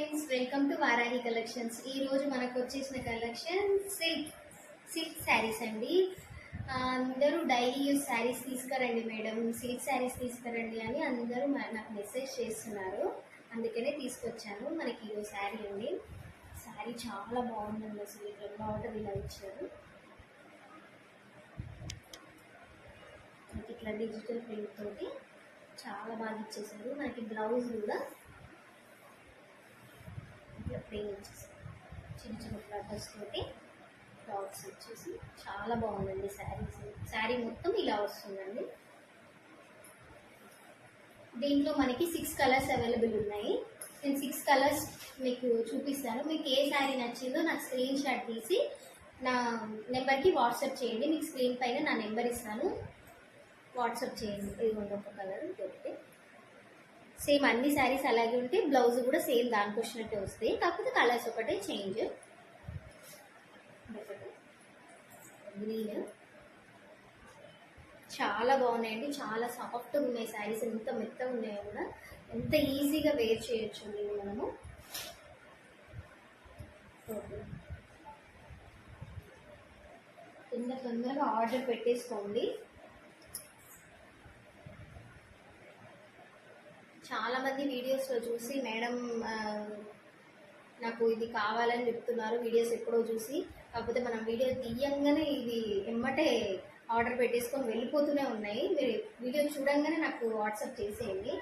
Friends welcome to Varahi collections ఈ రోజు మనకు వచ్చేసిన కలెక్షన్ సిల్క్ సిల్క్ శారీస్ అండి. అందరూ డైలీ యూస్ శారీస్ తీసుకురండి మేడం సిల్క్ శారీస్ తీసుకురండి అని అందరూ నాకు మెసేజ్ చేస్తున్నారు. అందుకనే తీసుకొచ్చాను. మనకి ఈ శారీ అండి. శారీ చాలా బాగుందండి అసలు. ఇక్కడ బాగుంటుంది ఇలా ఇచ్చారు. ఇట్లా డిజిటల్ ప్రింట్ తోటి చాలా బాగా ఇచ్చేసారు. మనకి బ్లౌజ్ కూడా ఇట్లా చిన్న చిన్న ఫ్లవర్స్ తోటి డాట్స్ వచ్చేసి చాలా బాగుందండి శారీస్ శారీ మొత్తం ఇలా వస్తుందండి. దీంట్లో మనకి సిక్స్ కలర్స్ అవైలబుల్ ఉన్నాయి. నేను సిక్స్ కలర్స్ మీకు చూపిస్తాను. మీకు ఏ శారీ నచ్చిందో నాకు స్క్రీన్ షాట్ తీసి నా నెంబర్కి వాట్సాప్ చేయండి. మీకు స్క్రీన్ పైన నా నెంబర్ ఇస్తాను. వాట్సాప్ చేయండి. ఇది ఒక కలర్ దొరికితే సేమ్ అన్ని శారీస్ అలాగే ఉంటే బ్లౌజ్ కూడా సేమ్ దానికి వచ్చినట్టే వస్తాయి. కాకపోతే కలర్స్ ఒకటే చేంజ్. గ్రీన్. చాలా బాగున్నాయండి. చాలా సాఫ్ట్గా ఉన్నాయి శారీస్. ఎంత మెత్తగా ఉన్నాయో కూడా ఎంత ఈజీగా వేర్ చేయొచ్చు దీన్ని మనము తొందర తొందరగా ఆర్డర్ పెట్టేసుకోండి. చాలా మంది వీడియోస్లో చూసి మేడం నాకు ఇది కావాలని చెప్తున్నారు వీడియోస్ ఎప్పుడో చూసి. కాకపోతే మనం వీడియో తీయంగానే ఇది ఎమ్మటే ఆర్డర్ పెట్టేసుకొని వెళ్ళిపోతూనే ఉన్నాయి. మీరు వీడియో చూడంగానే నాకు వాట్సాప్ చేసేయండి.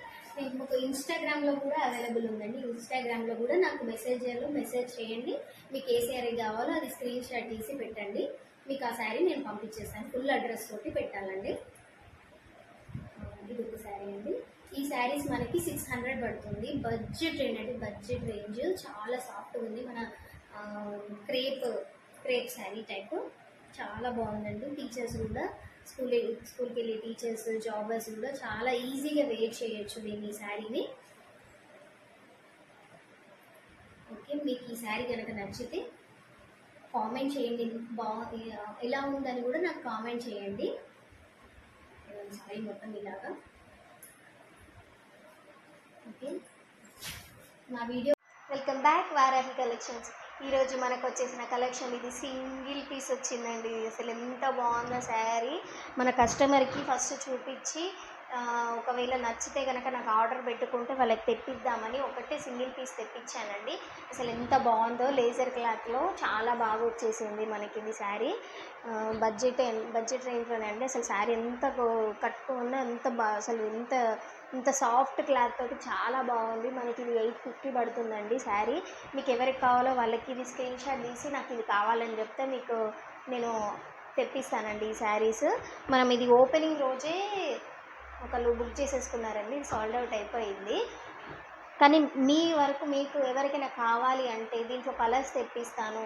మీకు ఇన్స్టాగ్రామ్లో కూడా అవైలబుల్ ఉందండి. ఇన్స్టాగ్రామ్లో కూడా నాకు మెసేజ్లో మెసేజ్ చేయండి. మీకు ఏ శారీ కావాలో అది స్క్రీన్ షాట్ తీసి పెట్టండి. మీకు ఆ శారీ నేను పంపించేస్తాను. ఫుల్ అడ్రస్ తోటి పెట్టాలండి ఇది ఒక శారీ అండి ఈ శారీస్ మనకి సిక్స్ హండ్రెడ్ పడుతుంది. బడ్జెట్ ఏంటంటే బడ్జెట్ రేంజ్ చాలా సాఫ్ట్ ఉంది. మన క్రేప్ క్రేప్ శారీ టైప్ చాలా బాగుందండి. టీచర్స్ కూడా స్కూల్ స్కూల్కి వెళ్ళే టీచర్స్ జాబర్స్ కూడా చాలా ఈజీగా వేర్ చేయొచ్చు దీన్ని ఈ శారీని. ఓకే మీకు ఈ శారీ కనుక నచ్చితే కామెంట్ చేయండి. బా ఎలా ఉందని కూడా నాకు కామెంట్ చేయండి. సారీ మొత్తం ఇలాగా. ఓకే. నా video welcome back Varahi collections. ఈరోజు మనకు వచ్చేసిన కలెక్షన్ ఇది సింగిల్ పీస్ వచ్చిందండి. అసలు ఎంత బాగుందో శారీ. మన కస్టమర్కి ఫస్ట్ చూపించి ఒకవేళ నచ్చితే కనుక నాకు ఆర్డర్ పెట్టుకుంటే వాళ్ళకి తెప్పిద్దామని ఒకటే సింగిల్ పీస్ తెప్పించానండి. అసలు ఎంత బాగుందో లేజర్ క్లాత్లో చాలా బాగా వచ్చేసింది మనకి ఇది శారీ. బడ్జెట్ బడ్జెట్ రేంజ్లోనే అండి. అసలు శారీ ఎంత కట్టుకున్నా ఎంత బా అసలు ఎంత ఇంత సాఫ్ట్ క్లాత్ తోటి చాలా బాగుంది. మనకి ఇది ఎయిట్ ఫిఫ్టీ పడుతుందండి శారీ. మీకు ఎవరికి కావాలో వాళ్ళకి ఇది స్క్రీన్ షాట్ తీసి నాకు ఇది కావాలని చెప్తే మీకు నేను తెప్పిస్తానండి ఈ శారీస్. మనం ఇది ఓపెనింగ్ రోజే ఒకళ్ళు బుక్ చేసేసుకున్నారండి సాల్డ్ అవుట్ అయిపోయింది. కానీ మీ వరకు మీకు ఎవరికైనా కావాలి అంటే దీంట్లో కలర్స్ తెప్పిస్తాను.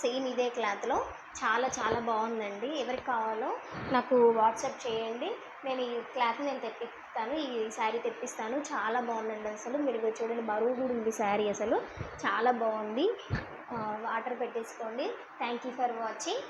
సేమ్ ఇదే క్లాత్లో చాలా చాలా బాగుందండి. ఎవరికి కావాలో నాకు వాట్సాప్ చేయండి. నేను ఈ క్లాత్ నేను తెప్పిస్తాను ఈ శారీ తెప్పిస్తాను. చాలా బాగుందండి అసలు. మీరు చూడండి బరువు కూడా ఉంది శారీ అసలు. చాలా బాగుంది. ఆర్డర్ పెట్టేసుకోండి. Thank you for watching